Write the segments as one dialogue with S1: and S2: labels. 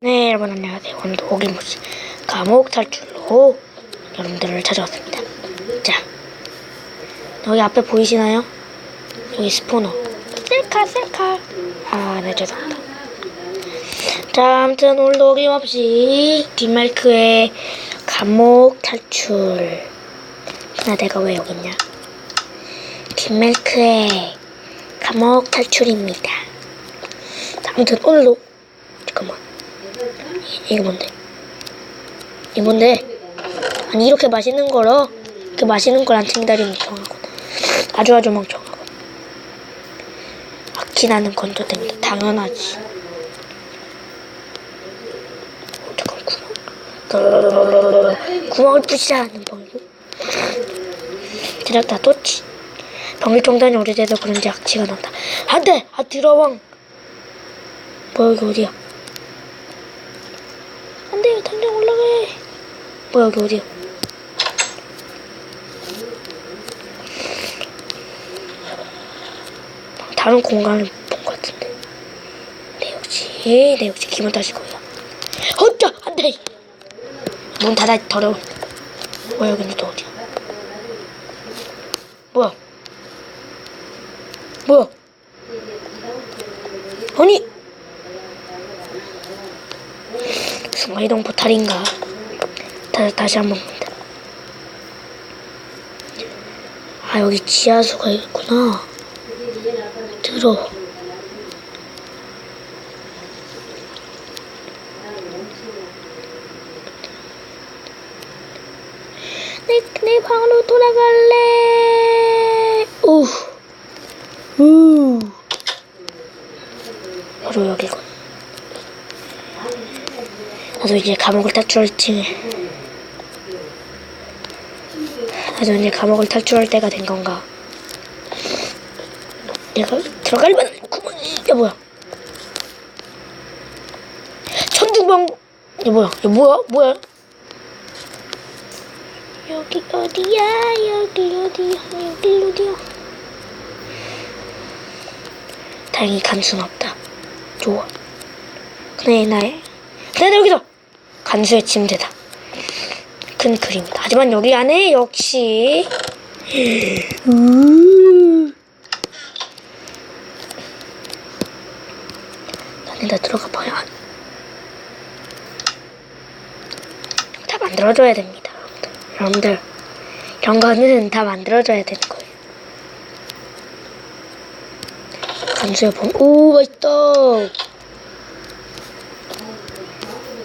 S1: 네 여러분 안녕하세요. 오늘도 오길무시 감옥 탈출로 여러분들을 찾아왔습니다. 자 여기 앞에 보이시나요? 여기 스포너. 셀카 셀카. 아네 죄송합니다. 자 아무튼 오늘도 어김없이 뒷말크의 감옥 탈출. 나 내가 왜 여기 있냐? 뒷말크의 감옥 탈출입니다. 자, 아무튼 오늘도 잠깐만 이게 뭔데? 이게 뭔데? 아니 이렇게 맛있는 거로? 이렇게 맛있는 걸 안 챙기다니 멍청하고 아주 아주 멍청하고 아키나는 건조됩니다 당연하지. 구멍? 구멍을 부시자는 방구 제작다 또치 병일 정단이 오래돼서 그런지 악취가 난다. 안돼! 아 들어왕! 뭐야 여기 어디야 안돼 당장 올라가야 해 뭐야 여기 어디야? 다른 공간을 본 것 같은데. 내 역시 내 역시 기분 탓일 거야. 어쩌 안돼! 문 닫아 더러운 뭐야 여기는 또 어디야? 뭐야? 뭐야? 아니! 순간이동 포탈인가? 다, 다시 한번 본다. 아, 여기 지하수가 있구나. 들어. 내, 내 방으로 돌아갈래. 우. 우. 바로 여기군. 나도 이제 감옥을 탈출할지 이제 감옥을 탈출할 때가 된 건가? 내가 들어갈 만한 구멍이 이게 뭐야? 천둥방 이게 뭐야? 이게 뭐야? 뭐야? 여기 어디야? 여기 어디야? 여기 어디야? 다행히 간수는 없다. 좋아. 그래 나의 그래 여기서 간수의 침대다. 큰 그림이다. 하지만 여기 안에 역시 음. 안에다 들어가 봐야 다 만들어줘야 됩니다. 여러분들. 이런 거는 다 만들어줘야 되는 거예요. 간수의 봄. 오 맛있다. 야,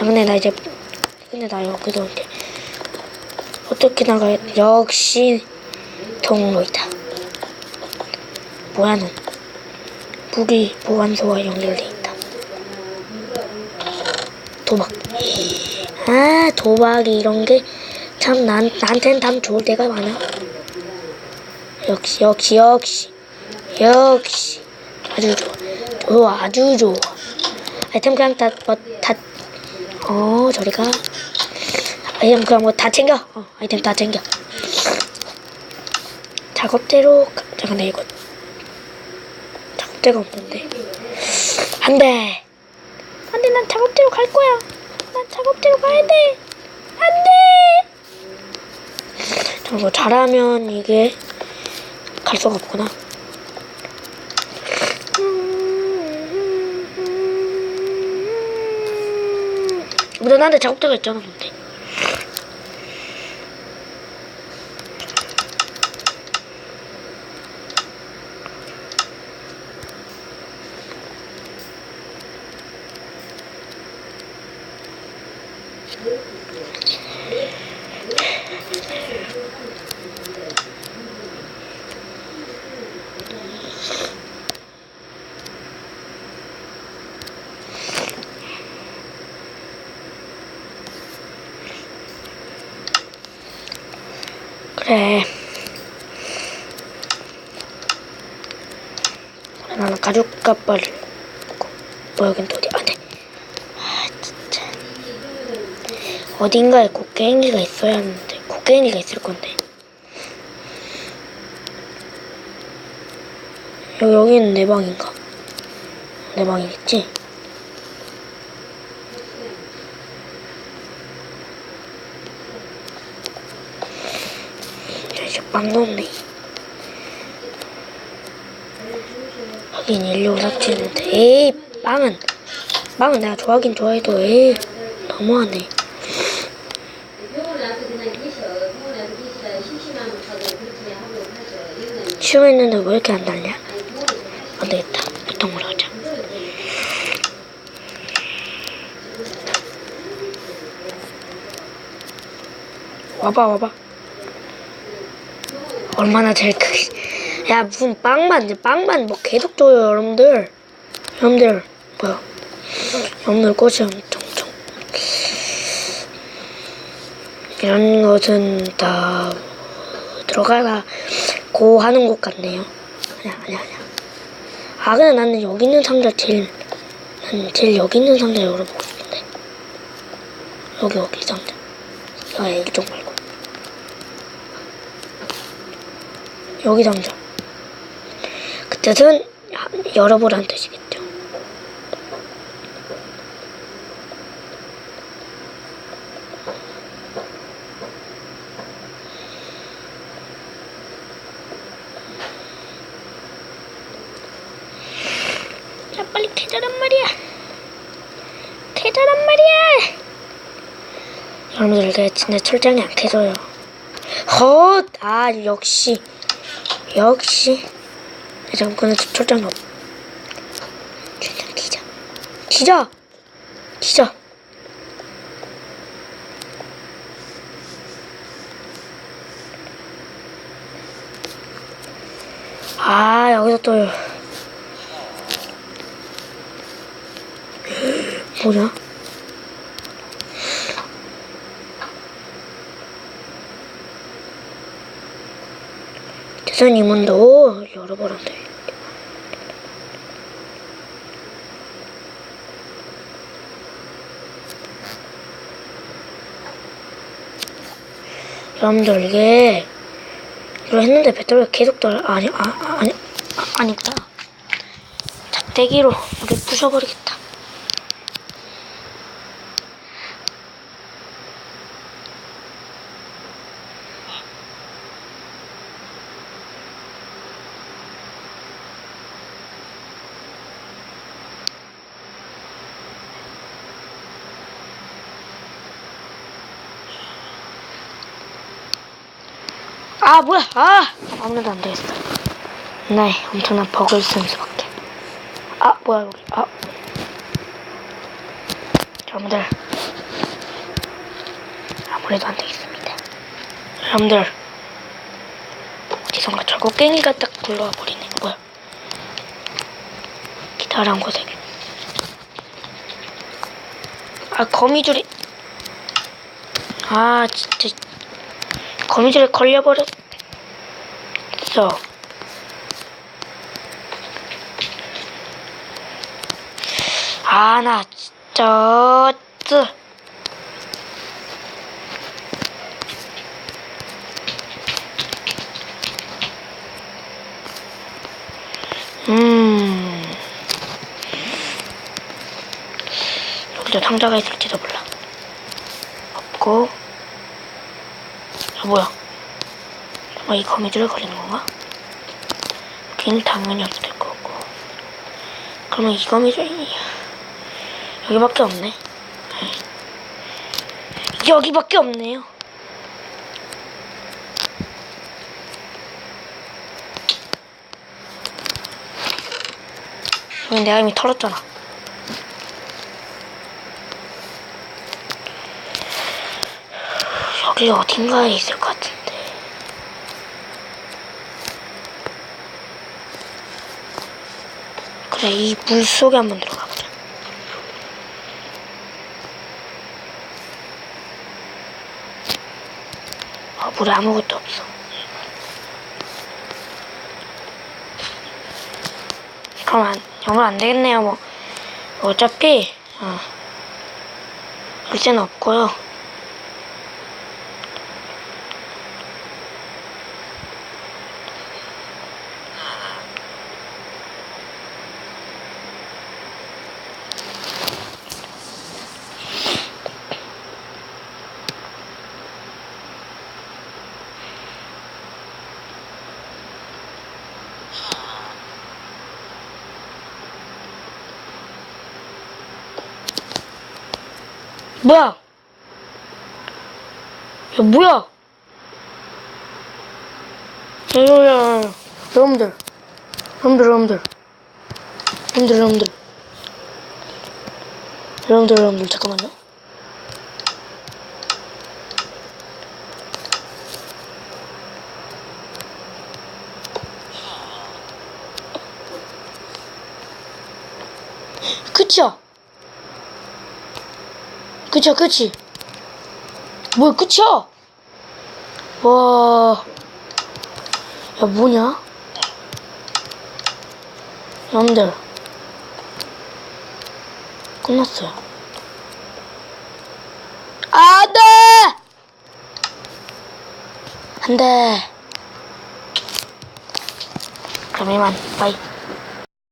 S1: 근데 나 이제 근데 나 여기서 이제 어떻게 나가야 역시 통로이다. 뭐야 는 무기 보관소와 연결돼 있다. 도박. 아 도박이 이런 게 참 난 나한테는 참 좋을 때가 많아. 역시 역시 역시 역시 아주 좋아. 좋아 아주 좋아. 아이템 그냥 다뭐다 어 저리가 아이템 그냥 뭐다 챙겨? 어, 아이템 다 챙겨. 작업대로 가- 잠깐 나 이거 작업대가 없는데. 안돼. 안돼 난 작업대로 갈 거야. 난 작업대로 가야 돼. 안돼! 저거 잘하면 이게 갈 수가 없구나. 근데 나한테 작업대가 있잖아 근데 그래. 그래, 나는 가죽 입고 뭐 여긴 또 어디 안돼. 어딘가에 곡괭이가 있어야 하는데 곡괭이가 있을 건데 여기는 내 방인가? 내 방이겠지? 이제 빵 넣었네 하긴 1647인데 에이 빵은 빵은 내가 좋아하긴 좋아해도 에이 너무하네 쉬어있는데 왜 이렇게 안
S2: 하시-
S1: 안 되겠다. 보통으로 하자. 와봐 와봐. 얼마나 제일 크게. 야 무슨 빵만 빵만 뭐 계속 줘요 여러분들. 여러분들 뭐야? 여러분들 꽃이 엄청 좀 이런 것은 다 들어가라 고 하는 것 같네요. 아니야 아니야 아니야. 아 근데 나는 여기 있는 상자 제일 나는 제일 여기 있는 상자 열어보고 싶은데. 여기 여기 상자. 아 이쪽 말고. 여기 상자. 그 뜻은 야, 열어보라는 뜻이겠죠 캐자란 말이야. 캐자란 말이야. 여러분들 이게 진짜 철장이 안 캐져요. 헛! 아 역시. 역시. 잠깐 근데 철장이 없 최대한 기자. 기자! 기자! 아 여기서 또 뭐냐? 대선님은도 열어보란대. 여러분들 이게 이거 했는데 배터리가 계속 떨어 아니 아, 아 아니 아, 아니다 작대기로 이렇게 부셔버리겠다. 아 뭐야. 아. 아무래도 안 되겠어. 네 엄청난 버그를 쓰는 수밖에. 아 뭐야 여기. 아. 여러분들. 아무래도 안 되겠습니다. 여러분들. 어디선가 철곡갱이가 딱 굴러와 버리네. 뭐야. 기다란 곳에. 아 거미줄이. 아 진짜 거미줄에 걸려버렸어. 아, 나 진짜. 뜨. 음. 여기도 상자가 있을지도 몰라. 없고. 아, 뭐야? 아, 이 거미줄에 걸리는 건가? 여기는 당연히 없을 거고. 그러면 이 거미줄이 여기밖에 없네. 여기밖에 없네요. 여기 내가 이미 털었잖아. 여기 어딘가에 있을 것 같은데. 그래, 이 물 속에 한번 들어가 보자. 아, 물에 아무것도 없어. 그럼 안, 영어 안 되겠네요, 뭐. 어차피, 어. 열쇠는 없고요. 뭐야? 야, 뭐야? 야, 야, 야, 야. 여러분들. 여러분들, 여러분들. 여러분들, 여러분들. 여러분들, 여러분들, 잠깐만요. 끝이 야. 끝이야, 끝이. 뭐야, 끝이야? 와. 야, 뭐냐? 여러분들. 끝났어요. 안 돼! 안 돼. 그럼 이만, 바이.